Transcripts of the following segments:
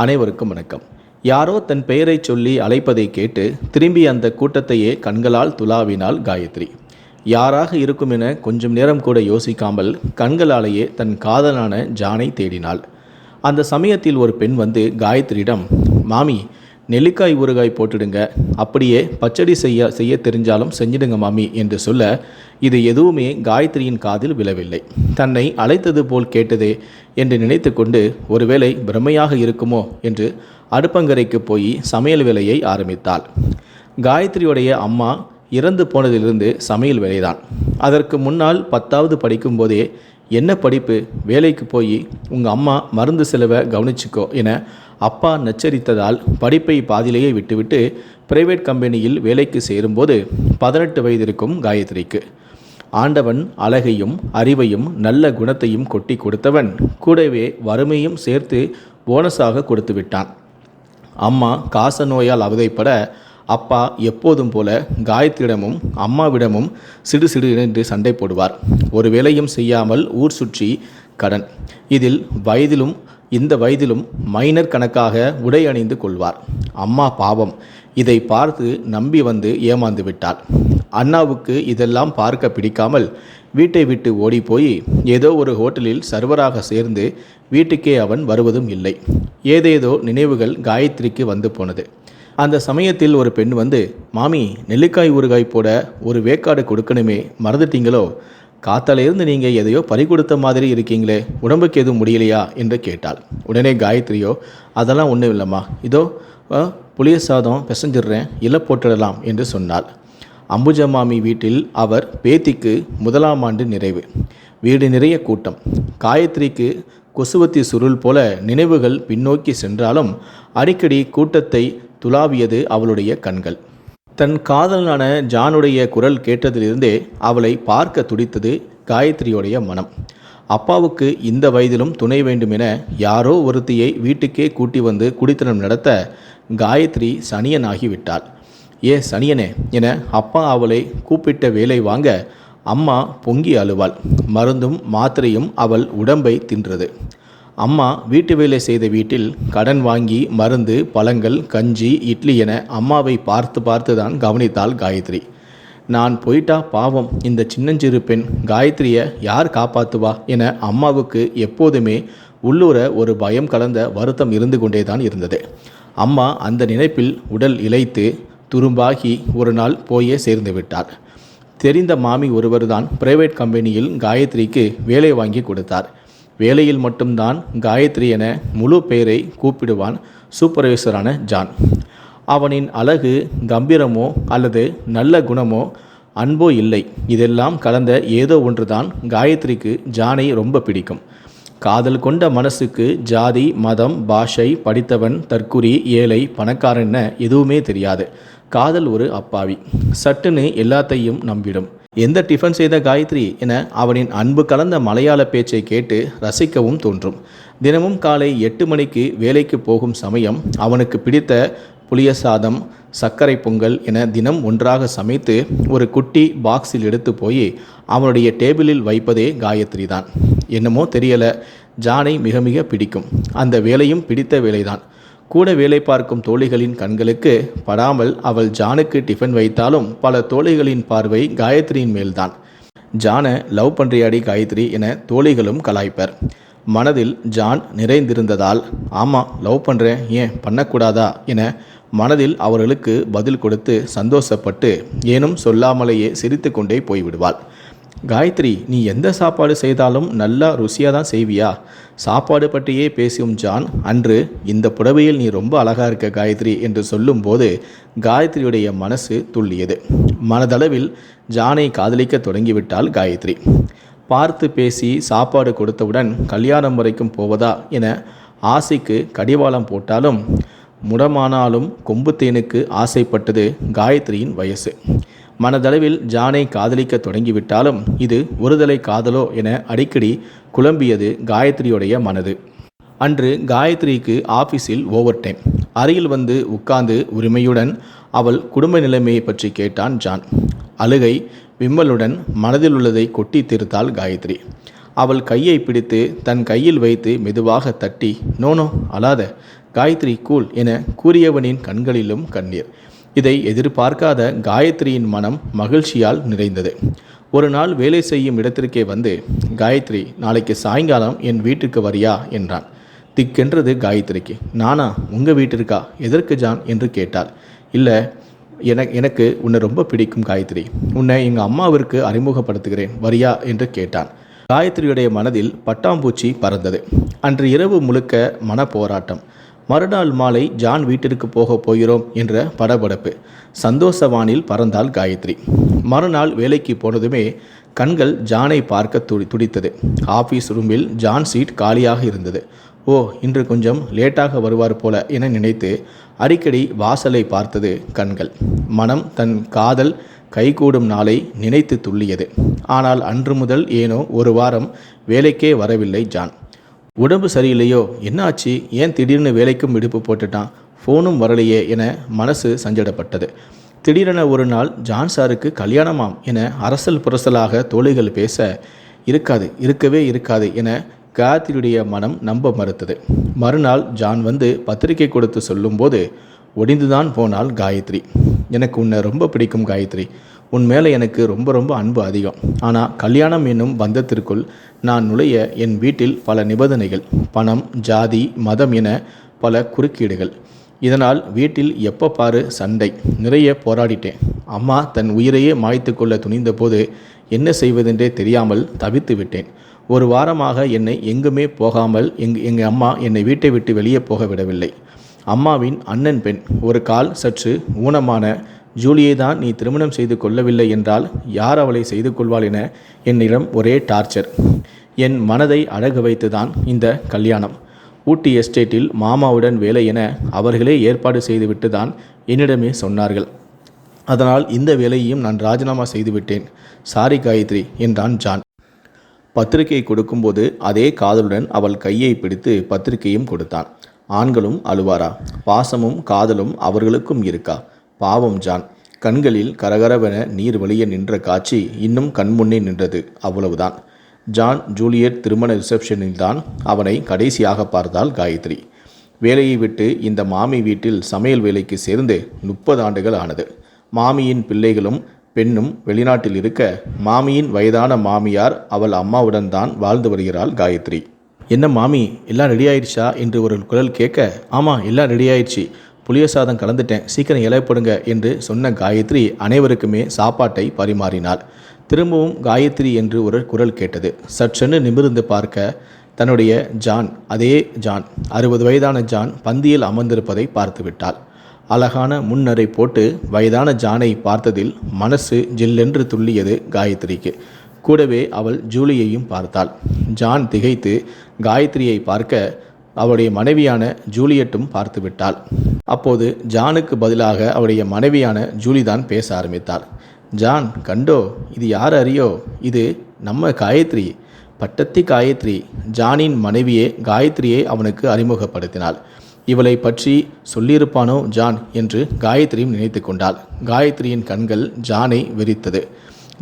அனைவருக்கும் வணக்கம். யாரோ தன் பெயரை சொல்லி அழைப்பதை கேட்டு திரும்பி அந்த கூட்டத்தையே கண்களால் துளாவினாள் காயத்ரி. யாராக இருக்கும் என கொஞ்சம் நேரம் கூட யோசிக்காமல் கண்களாலேயே தன் காதலான ஜானை தேடினாள். அந்த சமயத்தில் ஒரு பெண் வந்து காயத்ரியிடம் மாமி நெல்லிக்காய் ஊறுகாய் போட்டுடுங்க. அப்படியே பச்சடி செய்ய செய்ய தெரிஞ்சாலும் செஞ்சிடுங்க மாமி என்று சொல்ல இது எதுவுமே காயத்ரியின் காதில் விழவில்லை. தன்னை அழைத்தது போல் கேட்டதே என்று நினைத்து கொண்டு ஒருவேளை பிரமையாக இருக்குமோ என்று அடுப்பங்கரைக்கு போய் சமையல் வேலையை ஆரம்பித்தாள். காயத்ரியுடைய அம்மா இறந்து போனதிலிருந்து சமையல் வேலைதான். அதற்கு முன்னால் பத்தாவது படிக்கும்போதே என்ன படிப்பு? வேலைக்கு போய் உங்கள் அம்மா மருந்து செலவை கவனிச்சுக்கோ என அப்பா நச்சரித்ததால் படிப்பை பாதியிலேயே விட்டுவிட்டு பிரைவேட் கம்பெனியில் வேலைக்கு சேரும்போது பதினெட்டு வயது இருக்கும் காயத்ரிக்கு. ஆண்டவன் அழகையும் அறிவையும் நல்ல குணத்தையும் கொட்டி கொடுத்தவன் கூடவே வறுமையும் சேர்த்து போனஸாக கொடுத்து விட்டான் அம்மா காச நோயால் அவதைப்பட அப்பா எப்போதும் போல காயத்திடமும் அம்மாவிடமும் சிடு சிடு என்று சண்டை போடுவார். ஒரு வேலையும் செய்யாமல் ஊர் சுற்றி கடன். இதில் வயதிலும் இந்த வயதிலும் மைனர் கணக்காக உடை அணிந்து கொள்வார். அம்மா பாவம். இதை பார்த்து நம்பி வந்து ஏமாந்து விட்டாள். அண்ணாவுக்கு இதெல்லாம் பார்க்க பிடிக்காமல் வீட்டை விட்டு ஓடிப்போய் ஏதோ ஒரு ஹோட்டலில் சர்வராக சேர்ந்து வீட்டுக்கே அவன் வருவதும் இல்லை. ஏதேதோ நினைவுகள் காயத்ரிக்கு வந்து போனது. அந்த சமயத்தில் ஒரு பெண் வந்து மாமி நெல்லிக்காய் ஊறுகாய் போட ஒரு வேக்காடு கொடுக்கணுமே மறந்துட்டீங்களோ? காத்தாலேருந்து நீங்கள் எதையோ பறி கொடுத்த மாதிரி இருக்கீங்களே உடம்புக்கு எதுவும் முடியலையா? என்று கேட்டாள். உடனே காயத்ரியோ அதெல்லாம் ஒன்றும் இல்லைம்மா. இதோ புளிய சாதம் பிசைஞ்சிடுறேன் இல்லை போட்டுடலாம் என்று சொன்னாள். அம்புஜா மாமி வீட்டில் அவர் பேத்திக்கு முதலாம் ஆண்டு நிறைவு. வீடு நிறைய கூட்டம். காயத்ரிக்கு கொசுவத்தி சுருள் போல நினைவுகள் பின்னோக்கி சென்றாலும் அடிக்கடி கூட்டத்தை துளாவியது அவளுடைய கண்கள். தன் காதலனான ஜானுடைய குரல் கேட்டதிலிருந்தே அவளை பார்க்க துடித்தது காயத்ரியுடைய மனம். அப்பாவுக்கு இந்த வயதிலும் துணை வேண்டும் என யாரோ ஒருத்தியை வீட்டுக்கே கூட்டி வந்து குடித்தனம் நடத்த காயத்ரி சனியனாகி விட்டாள் ஏ சனியனே என அப்பா அவளை கூப்பிட்ட வேலை வாங்க அம்மா பொங்கி அழுவாள். மருந்தும் மாத்திரையும் அவள் உடம்பை தின்றது. அம்மா வீட்டு வேலை செய்த வீட்டில் கடன் வாங்கி மருந்து பழங்கள் கஞ்சி இட்லி என அம்மாவை பார்த்து பார்த்து தான் கவனித்தாள் காயத்ரி. நான் போயிட்டா பாவம். இந்த சின்னஞ்சிறு பெண் காயத்ரியை யார் காப்பாத்துவா? என அம்மாவுக்கு எப்போதுமே உள்ளூர ஒரு பயம் கலந்த வருத்தம் இருந்து கொண்டே தான் இருந்தது. அம்மா அந்த நினைப்பில் உடல் இளைத்து துரும்பாகி ஒரு நாள் போயே சேர்ந்து விட்டார். தெரிந்த மாமி ஒருவர்தான் பிரைவேட் கம்பெனியில் காயத்ரிக்கு வேலை வாங்கி கொடுத்தார். வேலையில் மட்டும்தான் காயத்ரி என முழு பெயரை கூப்பிடுவான் சூப்பர்வைசரான ஜான். அவனின் அழகு கம்பீரமோ அல்லது நல்ல குணமோ அன்போ இல்லை. இதெல்லாம் கலந்த ஏதோ ஒன்றுதான் காயத்ரிக்கு ஜானை ரொம்ப பிடிக்கும். காதல் கொண்ட மனசுக்கு ஜாதி மதம் பாஷை படித்தவன் தற்குறி ஏழை பணக்காரன் எதுவுமே தெரியாது. காதல் ஒரு அப்பாவி. சட்டுன்னு எல்லாத்தையும் நம்பிடும். எந்த டிஃபன் செய்த காயத்ரி என அவனின் அன்பு கலந்த மலையாள பேச்சை கேட்டு ரசிக்கவும் தோன்றும். தினமும் காலை எட்டு மணிக்கு வேலைக்கு போகும் சமயம் அவனுக்கு பிடித்த புளிய சாதம் சர்க்கரை பொங்கல் என தினம் ஒன்றாக சமைத்து ஒரு குட்டி பாக்ஸில் எடுத்து போய் அவனுடைய டேபிளில் வைப்பதே காயத்ரி தான் என்னமோ தெரியல ஜானை மிக மிக பிடிக்கும். அந்த வேலையும் பிடித்த வேலைதான். கூட வேலை பார்க்கும் தோழிகளின் கண்களுக்கு படாமல் அவள் ஜானுக்கு டிஃபன் வைத்தாலும் பல தோழிகளின் பார்வை காயத்ரியின் மேல்தான். ஜானை லவ் பண்றியாடி காயத்ரி என தோழிகளும் கலாய்ப்பர். மனதில் ஜான் நிறைந்திருந்ததால் ஆமாம் லவ் பண்ணுறேன் ஏன் பண்ணக்கூடாதா? என மனதில் அவர்களுக்கு பதில் கொடுத்து சந்தோஷப்பட்டு ஏனும் சொல்லாமலேயே சிரித்து கொண்டே போய்விடுவாள். காயத்ரி நீ எந்த சாப்பாடு செய்தாலும் நல்லா ருசியாக தான் செய்வியா? சாப்பாடு பற்றியே பேசும் ஜான் அன்று இந்த புடவையில் நீ ரொம்ப அழகாக இருக்க காயத்ரி என்று சொல்லும்போது காயத்ரியுடைய மனசு துள்ளியது. மனதளவில் ஜானை காதலிக்க தொடங்கிவிட்டாள் காயத்ரி. பார்த்து பேசி சாப்பாடு கொடுத்தவுடன் கல்யாணம் வரைக்கும் போவதா என ஆசைக்கு கடிவாளம் போட்டாலும் முடமானாலும் கொம்புத்தேனுக்கு ஆசைப்பட்டது காயத்ரியின் வயசு. மனதளவில் ஜானை காதலிக்க தொடங்கிவிட்டாலும் இது ஒருதலை காதலோ என அடிக்கடி குழம்பியது காயத்ரியுடைய மனது. அன்று காயத்ரிக்கு ஆபீஸில் ஓவர் டைம் அருகில் வந்து உட்கார்ந்து உரிமையுடன் அவள் குடும்ப நிலைமையை பற்றி கேட்டான் ஜான். அழுகை விம்மலுடன் மனதில் உள்ளதை கொட்டி தீர்த்தாள் காயத்ரி. அவள் கையை பிடித்து தன் கையில் வைத்து மெதுவாக தட்டி நோனோ அழாத. காயத்ரி கூல் என கூறியவனின் கண்களிலும் கண்ணீர். இதை எதிர்பார்க்காத காயத்ரியின் மனம் மகிழ்ச்சியால் நிறைந்தது. ஒரு நாள் வேலை செய்யும் இடத்திற்கே வந்து காயத்ரி நாளைக்கு சாயங்காலம் என் வீட்டுக்கு வரியா? என்றான். திக்கென்றது காயத்ரிக்கு. நானா உங்கள் வீட்டிற்கா? எதற்கு ஜான்? என்று கேட்டாள். இல்லை எனக்கு எனக்கு உன்னை ரொம்ப பிடிக்கும் காயத்ரி. உன்னை எங்கள் அம்மாவிற்கு அறிமுகப்படுத்துகிறேன். வரியா? என்று கேட்டான். காயத்ரியுடைய மனதில் பட்டாம்பூச்சி பறந்தது. அன்று இரவு முழுக்க மன போராட்டம் மறுநாள் மாலை ஜான் வீட்டிற்கு போக போகிறோம் என்ற படபடப்பு. சந்தோஷவானில் பறந்தாள் காயத்ரி. மறுநாள் வேலைக்கு போனதுமே கண்கள் ஜானை பார்க்க துடி துடித்தது. ஆஃபீஸ் ரூமில் ஜான் சீட் காலியாக இருந்தது. ஓ இன்று கொஞ்சம் லேட்டாக வருவார் போல என நினைத்து அடிக்கடி வாசலை பார்த்தது கண்கள். மனம் தன் காதல் கைகூடும் நாளை நினைத்து துள்ளியது. ஆனால் அன்று முதல் ஏனோ ஒரு வாரம் வேலைக்கே வரவில்லை ஜான். உடம்பு சரியில்லையோ? என்னாச்சு? ஏன் திடீர்னு வேலைக்கும் விடுப்பு போட்டுட்டான்? ஃபோனும் வரலையே என மனசு சஞ்சடப்பட்டது. திடீரென ஒரு நாள் ஜான் சாருக்கு கல்யாணமாம் என அரசல் புரசலாக தோழிகள் பேச இருக்காது இருக்கவே இருக்காது என காயத்ரியுடைய மனம் நம்ப மறுத்தது. மறுநாள் ஜான் வந்து பத்திரிகை கொடுத்து சொல்லும்போது ஒடிந்துதான் போனால் காயத்ரி. எனக்கு உன்னை ரொம்ப பிடிக்கும் காயத்ரி. உன் மேலே எனக்கு ரொம்ப ரொம்ப அன்பு அதிகம். ஆனால் கல்யாணம் என்னும் பந்தத்திற்குள் நான் நுழைய என் வீட்டில் பல நிபந்தனைகள். பணம் ஜாதி மதம் என பல குறுக்கீடுகள். இதனால் வீட்டில் எப்போ பாரு சண்டை. நிறைய போராடிட்டேன். அம்மா தன் உயிரையே மாய்த்து கொள்ள துணிந்தபோது என்ன செய்வதென்றே தெரியாமல் தவித்து விட்டேன். ஒரு வாரமாக என்னை எங்குமே போகாமல் எங் எங்கள் அம்மா என்னை வீட்டை விட்டு வெளியே போக விடவில்லை. அம்மாவின் அண்ணன் பெண். ஒரு கால் சற்று ஊனமான ஜூலியை தான் நீ திருமணம் செய்து கொள்ளவில்லை என்றால் யார் அவளை செய்து கொள்வாள் என என்னிடம் ஒரே டார்ச்சர். என் மனதை அழகு வைத்துதான் இந்த கல்யாணம். ஊட்டி எஸ்டேட்டில் மாமாவுடன் வேலை என அவர்களே ஏற்பாடு செய்துவிட்டு தான் என்னிடமே சொன்னார்கள். அதனால் இந்த வேலையையும் நான் ராஜினாமா செய்துவிட்டேன். சாரி காயத்ரி என்றான் ஜான். பத்திரிகை கொடுக்கும்போது அதே காதலுடன் அவள் கையை பிடித்து பத்திரிகையும் கொடுத்தான். ஆண்களும் அழுவாரா? பாசமும் காதலும் அவர்களுக்கும் இருக்கா? பாவம் ஜான். கண்களில் கரகரவென நீர் வழிய நின்ற காட்சி இன்னும் கண்முன்னே நின்றது. அவ்வளவுதான். ஜான் ஜூலியட் திருமண ரிசப்ஷனில்தான் அவனை கடைசியாக பார்த்தாள் காயத்ரி. வேலையை விட்டு இந்த மாமி வீட்டில் சமையல் வேலைக்கு சேர்ந்து முப்பது ஆண்டுகள் ஆனது. மாமியின் பிள்ளைகளும் பெண்ணும் வெளிநாட்டில் இருக்க மாமியின் வயதான மாமியார் அவள் அம்மாவுடன் தான் வாழ்ந்து வருகிறாள் காயத்ரி. என்ன மாமி எல்லாம் ரெடி ஆயிடுச்சா என்று ஒரு குரல் கேட்க ஆமாம் எல்லாம் ரெடி ஆயிடுச்சு புளிய சாதம் கலந்துட்டேன். சீக்கிரம் இலைப்படுங்க என்று சொன்ன காயத்ரி அனைவருக்குமே சாப்பாட்டை பரிமாறினாள். திரும்பவும் காயத்ரி என்று ஒரு குரல் கேட்டது. சற்றென்று நிமிர்ந்து பார்க்க தன்னுடைய ஜான் அதே ஜான் அறுபது வயதான ஜான் பந்தியில் அமர்ந்திருப்பதை பார்த்துவிட்டாள் அழகான முன்னரை போட்டு வயதான ஜானை பார்த்ததில் மனசு ஜில்லென்று துள்ளியது காயத்ரிக்கு. கூடவே அவள் ஜூலியையும் பார்த்தாள். ஜான் திகைத்து காயத்ரியை பார்க்க அவருடைய மனைவியான ஜூலியட்டும் பார்த்து விட்டாள் அப்போது ஜானுக்கு பதிலாக அவருடைய மனைவியான ஜூலி தான் பேச ஆரம்பித்தாள். ஜான் கண்டோ இது யார் அறியோ? இது நம்ம காயத்ரி. பட்டத்தி காயத்ரி ஜானின் மனைவியே காயத்ரியை அவனுக்கு அறிமுகப்படுத்தினாள். இவளை பற்றி சொல்லியிருப்பானோ ஜான்? என்று காயத்ரியும் நினைத்து கொண்டாள். காயத்ரியின் கண்கள் ஜானை வெறித்தது.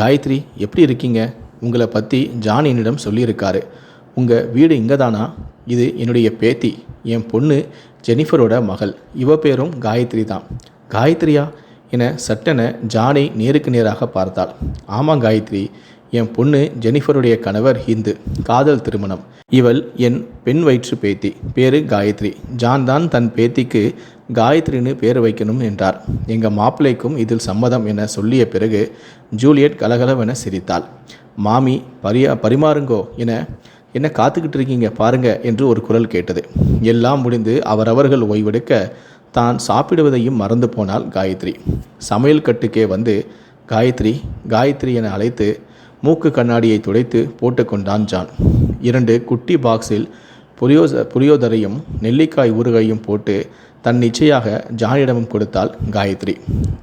காயத்ரி எப்படி இருக்கீங்க? உங்களை பற்றி ஜான் என்னிடம் சொல்லியிருக்காரு. உங்கள் வீடு இங்கே தானா இது என்னுடைய பேத்தி என் பொண்ணு ஜெனிஃபரோட மகள். இவ பேரும் காயத்ரி தான். காயத்ரியா? என சட்டென ஜானை நேருக்கு நேராக பார்த்தாள். ஆமாம் காயத்ரி என் பொண்ணு ஜெனிஃபருடைய கணவர் ஹிந்து. காதல் திருமணம். இவள் என் பெண் வயிற்று பேத்தி. பேரு காயத்ரி. ஜான் தான் தன் பேத்திக்கு காயத்ரின்னு பேர் வைக்கணும் என்றார். எங்கள் மாப்பிள்ளைக்கும் இதில் சம்மதம் என சொல்லிய பிறகு ஜூலியட் கலகலவென சிரித்தாள். மாமி பரியா பரிமாறுங்கோ என என்ன காத்துக்கிட்டு இருக்கீங்க பாருங்க என்று ஒரு குரல் கேட்டது. எல்லாம் முடிந்து அவரவர்கள் ஓய்வெடுக்க தான் சாப்பிடுவதையும் மறந்து போனாள் காயத்ரி. சமையல் கட்டுக்கே வந்து காயத்ரி காயத்ரி என அழைத்து மூக்கு கண்ணாடியை துடைத்து போட்டுக்கொண்டான் ஜான். இரண்டு குட்டி பாக்ஸில் புரியோ புரியோதரையும் நெல்லிக்காய் ஊறுகாயும் போட்டு தன் நிச்சயாக ஜானிடமும் கொடுத்தாள் காயத்ரி.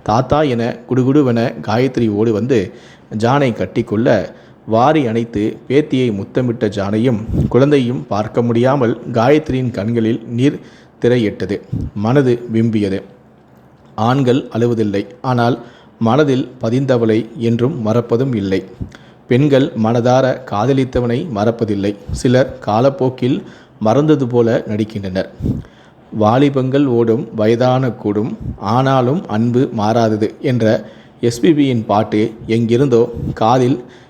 தாத்தா என குடுகுடுவென காயத்ரி ஓடி வந்து ஜானை கட்டிக்கொள்ள வாரி அணைத்து பேத்தியை முத்தமிட்ட ஜானையும் குழந்தையும் பார்க்க முடியாமல் காயத்ரியின் கண்களில் நீர் திரையிட்டது. மனது விம்பியது. ஆண்கள் அழுவதில்லை. ஆனால் மனதில் பதிந்தவளை என்றும் மறப்பதும் இல்லை. பெண்கள் மனதார காதலித்தவனை மறப்பதில்லை. சிலர் காலப்போக்கில் மறந்தது போல நடிக்கின்றனர். வாலிபங்கள் ஓடும் வயதான கூடும் ஆனாலும் அன்பு மாறாதது என்ற எஸ்பிபியின் பாட்டு எங்கிருந்தோ காதில்